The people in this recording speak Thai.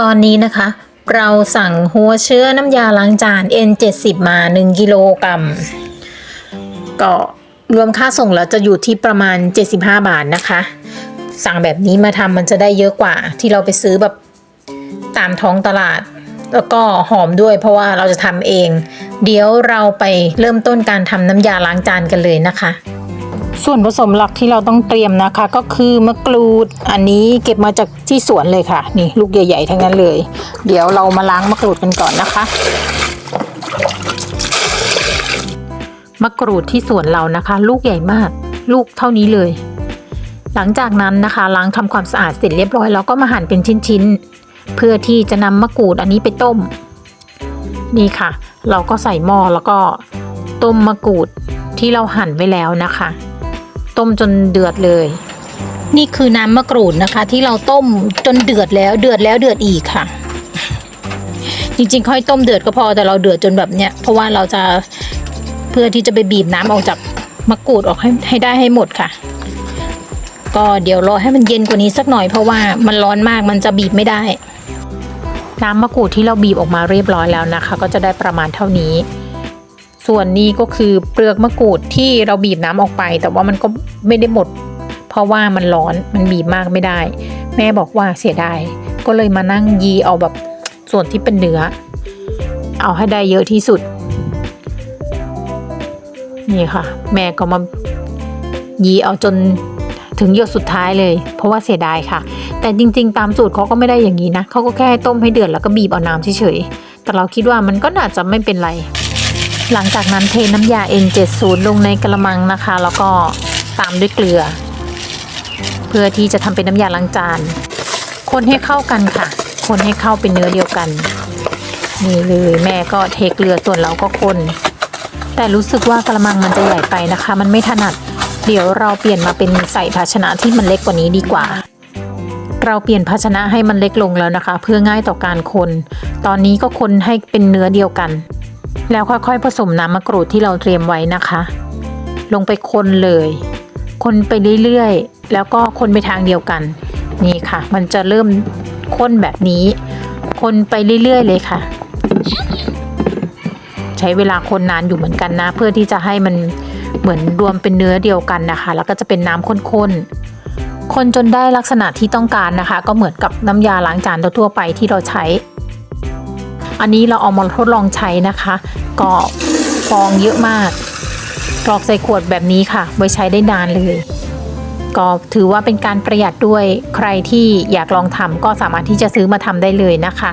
ตอนนี้นะคะ เราสั่งหัวเชื้อน้ำยาล้างจาน N70 มา 1 กิโลกรัมก็รวมค่าส่งแล้วจะอยู่ที่ประมาณ 75 บาทนะคะ สั่งแบบนี้มาทำมันจะได้เยอะกว่า ที่เราไปซื้อแบบตามท้องตลาด แล้วก็หอมด้วยเพราะว่าเราจะทำเอง เดี๋ยวเราไปเริ่มต้นการทำน้ำยาล้างจานกันเลยนะคะ ส่วนผสมหลักที่เราต้องเตรียมนะคะ ก็คือมะกรูด อันนี้เก็บมาจากที่สวนเลยค่ะ นี่ลูกใหญ่ๆทั้งนั้นเลย เดี๋ยวเรามาล้างมะกรูดกันก่อนนะคะมะกรูดที่สวนเรานะคะ ลูกใหญ่มาก ลูกเท่านี้เลย หลังจากนั้นนะคะล้างทำความสะอาดเสร็จเรียบร้อยแล้วก็มาหั่นเป็นชิ้นๆ เพื่อที่จะนำมะกรูดอันนี้ไปต้ม นี่ค่ะ เราก็ใส่หม้อแล้วก็ต้มมะกรูดที่เราหั่นไว้แล้วนะคะ ต้มจนเดือดเลย นี่คือน้ำมะกรูดนะคะ ที่เราต้มจนเดือดแล้วเดือดแล้วเดือดอีกค่ะ จริงๆค่อยต้มเดือดก็พอแต่เราเดือดจนแบบเนี้ยเพราะว่าเราจะเพื่อที่จะไปบีบน้ำออกจากมะกรูดออกให้ให้ได้ให้หมดค่ะ ก็เดี๋ยวรอให้มันเย็นกว่านี้สักหน่อยเพราะว่ามันร้อนมากมันจะบีบไม่ได้ น้ำมะกรูดที่เราบีบออกมาเรียบร้อยแล้วนะคะ ก็จะได้ประมาณเท่านี้ ส่วนนี้ก็คือเปลือกมะกรูดที่เราบีบน้ำออกไป แต่ว่ามันก็ไม่ได้หมด เพราะว่ามันร้อนมันบีบมากไม่ได้ แม่บอกว่าเสียดายก็เลยมานั่งยีเอาแบบส่วนที่เป็นเนื้อ เอาให้ได้เยอะที่สุด นี่ค่ะ แม่ก็มายีเอาจนถึงหยดสุดท้ายเลย เพราะว่าเสียดายค่ะ แต่จริง ๆ ตามสูตรเขาก็ไม่ได้อย่างนี้นะเขาก็แค่ต้มให้เดือดแล้วก็บีบเอาน้ำเฉยๆแต่เราคิดว่ามันก็น่าจะไม่เป็นไร หลังจากนั้นเทน้ำยา N70 ลงในกระมังนะคะ แล้วก็ตามด้วยเกลือ เพื่อที่จะทำเป็นน้ำยาล้างจาน คนให้เข้ากันค่ะ คนให้เข้าเป็นเนื้อเดียวกัน นี่เลยแม่ก็เทเกลือส่วนเราก็คน แต่รู้สึกว่ากระมังมันจะใหญ่ไปนะคะ มันไม่ถนัด เดี๋ยวเราเปลี่ยนมาเป็นใส่ภาชนะที่มันเล็กกว่านี้ดีกว่าเราเปลี่ยนภาชนะให้มันเล็กลงแล้วนะคะ เพื่อง่ายต่อการคน ตอนนี้ก็คนให้เป็นเนื้อเดียวกัน แล้วค่อยๆ ผสมน้ำมะกรูดที่เราเตรียมไว้นะคะ ลงไปคนเลย คนไปเรื่อยๆ แล้วก็คนไปทางเดียวกัน นี่ค่ะ มันจะเริ่มข้นแบบนี้ คนไปเรื่อยๆ เลยค่ะ ใช้เวลาคนนานอยู่เหมือนกันนะ เพื่อที่จะให้มันเหมือนรวมเป็นเนื้อเดียวกันนะคะ แล้วก็จะเป็นน้ำข้นๆ คนจนได้ลักษณะที่ต้องการนะคะ ก็เหมือนกับน้ำยาล้างจานทั่วไปที่เราใช้ อันนี้เราเอามาทดลองใช้นะคะก็ฟองเยอะมากกรอกใส่ขวดแบบนี้ค่ะ ไว้ใช้ได้นานเลย ก็ถือว่าเป็นการประหยัดด้วยใครที่อยากลองทำก็สามารถที่จะซื้อมาทำได้เลยนะคะ